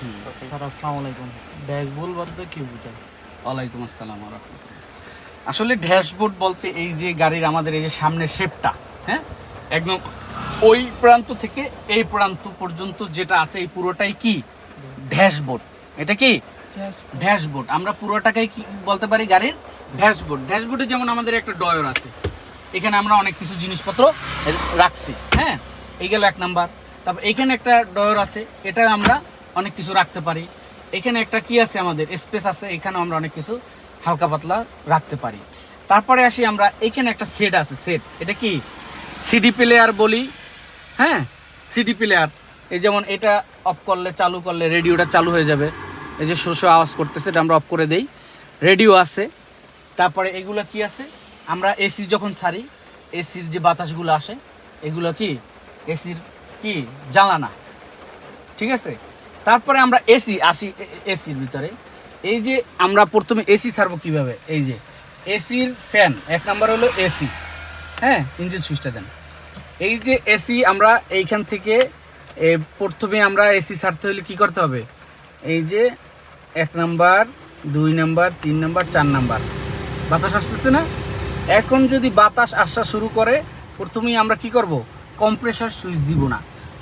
Sir আসসালামু আলাইকুম। Dashboard বলতে কি বুঝায় ওয়ালাইকুম আসসালাম আসলে ড্যাশবোর্ড বলতে এই যে গাড়ির আমাদের এই যে সামনের শেপটা হ্যাঁ? একদম ওই প্রান্ত থেকে এই প্রান্ত পর্যন্ত যেটা আছে এই পুরোটাই কি? ড্যাশবোর্ড। এটা কি? ড্যাশবোর্ড। আমরা পুরোটাকেই কি বলতে পারি গাড়ির? ড্যাশবোর্ড। ড্যাশবোর্ডে যেমন আমাদের একটা ডয়ার আছে এখানে আমরা অনেক কিছু জিনিসপত্র রাখছি হ্যাঁ? এই গেল এক নাম্বার। তারপর এখানে একটা ডয়ার আছে এটা আমরা অনেক কিছু রাখতে পারি। এখানে একটা কি আছে আমাদের? স্পেস আছে এখানে আমরা অনেক কিছু হালকা পাতলা রাখতে পারি। তারপরে আসি আমরা, এখানে একটা সেট আছে সেট এটা কি? সিডি প্লেয়ার বলি। হ্যাঁ? সিডি প্লেয়ার এই যেমন এটা অফ করলে, চালু করলে রেডিওটা চালু হয়ে যাবে। এই যে শোষো আওয়াজ করতেছে, এটা আমরা অফ করে দেই। রেডিও আছে। তারপরে এগুলো কি আছে? আমরা এসি যখন ছাড়ি এসির যে বাতাসগুলো আসে, এগুলো কি? এসির কি? জ্বালানা। ঠিক আছে? তারপরে আমরা এসি আসি এসির ভিতরে। এই যে আমরা প্রথমে এসি ছাড়বো কীভাবে? এই যে এসির ফ্যান এক নাম্বার হলো এসি হ্যাঁ ইঞ্জিন সুইচটা দেন। এই যে এসি আমরা এইখান থেকে প্রথমে আমরা এসি ছাড়তে হলে কি করতে হবে? এই যে এক নাম্বার দুই নাম্বার তিন নাম্বার চার নাম্বার বাতাস আসতেছে না? এখন যদি বাতাস আসা শুরু করে, প্রথমেই আমরা কি করব? কম্প্রেসার সুইচ দিব না।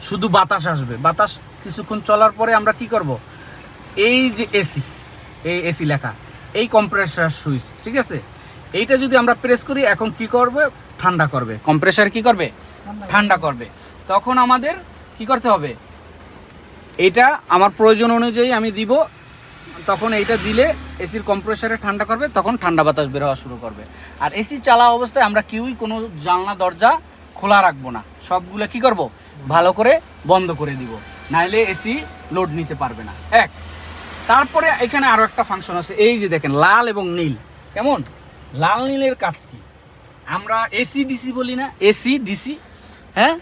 শুধু বাতাস আসবে। বাতাস কিছুক্ষণ চলার পরে আমরা কি করব? এই যে এসি এই এসি লেখা এই কম্প্রেসার সুইচ ঠিক আছে? এইটা যদি আমরা প্রেস করি এখন কি করবে? ঠান্ডা করবে। কম্প্রেসার কি করবে? ঠান্ডা করবে। তখন আমাদের কি করতে হবে? এটা আমার প্রয়োজন অনুযায়ী আমি দিব। তখন এইটা দিলে এসির কম্প্রেসারে ঠান্ডা করবে তখন ঠান্ডা বাতাস বের হওয়া শুরু করবে। আর এসি চালা অবস্থায় আমরা কেউই কোনো জানলা দরজা খোলা রাখব না। সবগুলো কি করব? ভালো করে বন্ধ করে দিব। নাইলে এসি লোড নিতে পারবে না। এক তারপরে এখানে আরও একটা ফাংশন আছে এই যে দেখেন লাল এবং নীল। কেমন? লাল নীলের কাজ কি? আমরা এসি ডিসি বলি না এসি ডিসি হ্যাঁ?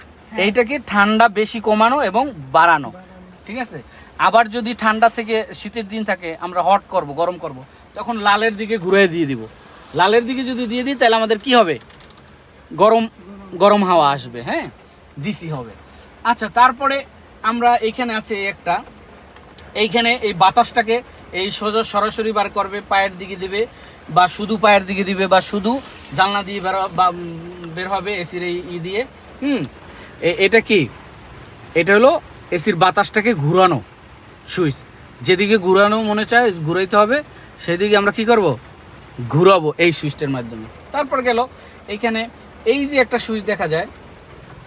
এইটাকে ঠান্ডা বেশি কমানো এবং বাড়ানো। ঠিক আছে? আবার যদি ঠান্ডা থেকে শীতের দিন থাকে আমরা হট করব গরম করব তখন লালের দিকে ঘুরে দিয়ে দিব। লালের দিকে যদি দিয়ে দিই তাহলে আমাদের কি হবে? গরম গরম হাওয়া আসবে হ্যাঁ? ডিসি হবে। আচ্ছা তারপরে আমরা এইখানে আছে একটা। এইখানে এই বাতাসটাকে এই সোজা সরাসরি বার করবে, পায়ের দিকে দিবে, বা শুধু পায়ের দিকে দিবে, বা শুধু জানলা দিয়ে বের বা বের হবে এসির এই ই দিয়ে। হুম এটা কি? এটা হলো এসির বাতাসটাকে ঘুরানো সুইচ। যেদিকে ঘুরানো মনে চায়, ঘুরাইতে হবে, সেদিকে আমরা কি করব? ঘুরাবো এই সুইচটার মাধ্যমে। তারপর গেল, এইখানে এই যে একটা সুইচ দেখা যায়,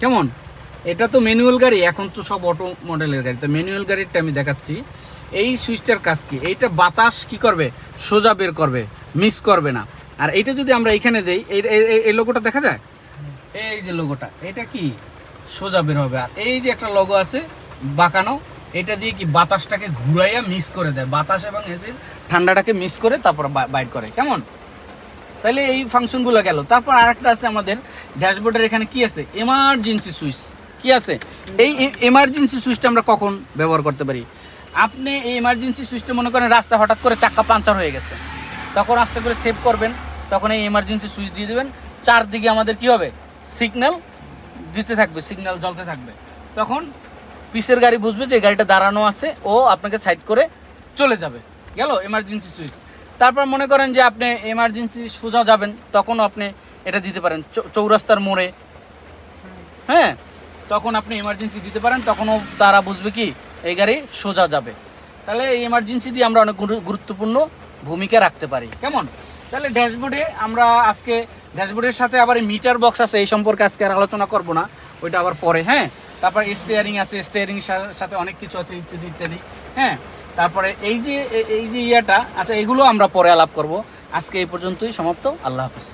কেমন? এটা তো ম্যানুয়াল গাড়ি, এখন তো সব অটো মডেলের গাড়ি। তো ম্যানুয়াল গাড়িটা আমি দেখাচ্ছি। এই সুইচটার কাজ কি? এইটা বাতাস কি করবে? সোজা বের করবে মিস করবে না। আর এইটা যদি আমরা এখানে দেই, এই লোগোটা দেখা যায়? এই যে লোগোটা এটা কি? সোজা বের হবে। আর এই যে একটা লোগো আছে, বাঁকানো, এটা দিয়ে কি বাতাসটাকে ঘুরাইয়া মিস করে দেয়। বাতাস এবং এসির ঠান্ডাটাকে মিস করে তারপর বাইট করে। কেমন? তাহলে এই ফাংশনগুলো গেল তারপর আরেকটা আছে আমাদের ড্যাশবোর্ডের এখানে কি আছে? এমার্জেন্সি সুইচ কি আছে? এই এমার্জেন্সি সুইচটা আমরা কখন ব্যবহার করতে পারি? আপনি এই এমার্জেন্সি সুইচটা মনে করেন রাস্তা হঠাৎ করে চাক্কা পাঞ্চার হয়ে গেছে। তখন আস্তে করে সেভ করবেন, তখন এই এমার্জেন্সি সুইচ দিয়ে দেবেন। চারদিকে আমাদের কি হবে? সিগন্যাল দিতে থাকবে সিগন্যাল জ্বলতে থাকবে। তখন পিসের গাড়ি বুঝবে যে গাড়িটা দাঁড়ানো আছে, ও আপনাকে সাইড করে চলে যাবে। গেল এমার্জেন্সি সুইচ তারপর মনে করেন যে আপনি এমার্জেন্সি সোজা যাবেন, তখনও আপনি এটা দিতে পারেন চৌরাস্তার মোড়ে। হ্যাঁ? তখন আপনি এমার্জেন্সি দিতে পারেন, তখনও তারা বুঝবে কি এই গাড়ি সোজা যাবে। তাহলে এই এমার্জেন্সি দিয়ে আমরা অনেক গুরুত্বপূর্ণ ভূমিকা রাখতে পারি। কেমন? তাহলে ড্যাশবোর্ডে আমরা আজকে ড্যাশবোর্ডের সাথে আবার মিটার বক্স আছে, এই সম্পর্কে আজকে আর আলোচনা করব না, ওইটা আবার পরে হ্যাঁ? তারপর স্টিয়ারিং আছে স্টিয়ারিং সাথে অনেক কিছু আছে, ইত্যাদি ইত্যাদি হ্যাঁ? তারপরে এই যে এই যে ইয়াটা আচ্ছা এগুলো আমরা পরে আলাপ করব। আজকে এই পর্যন্তই, সমাপ্ত, আল্লাহ হাফিজ।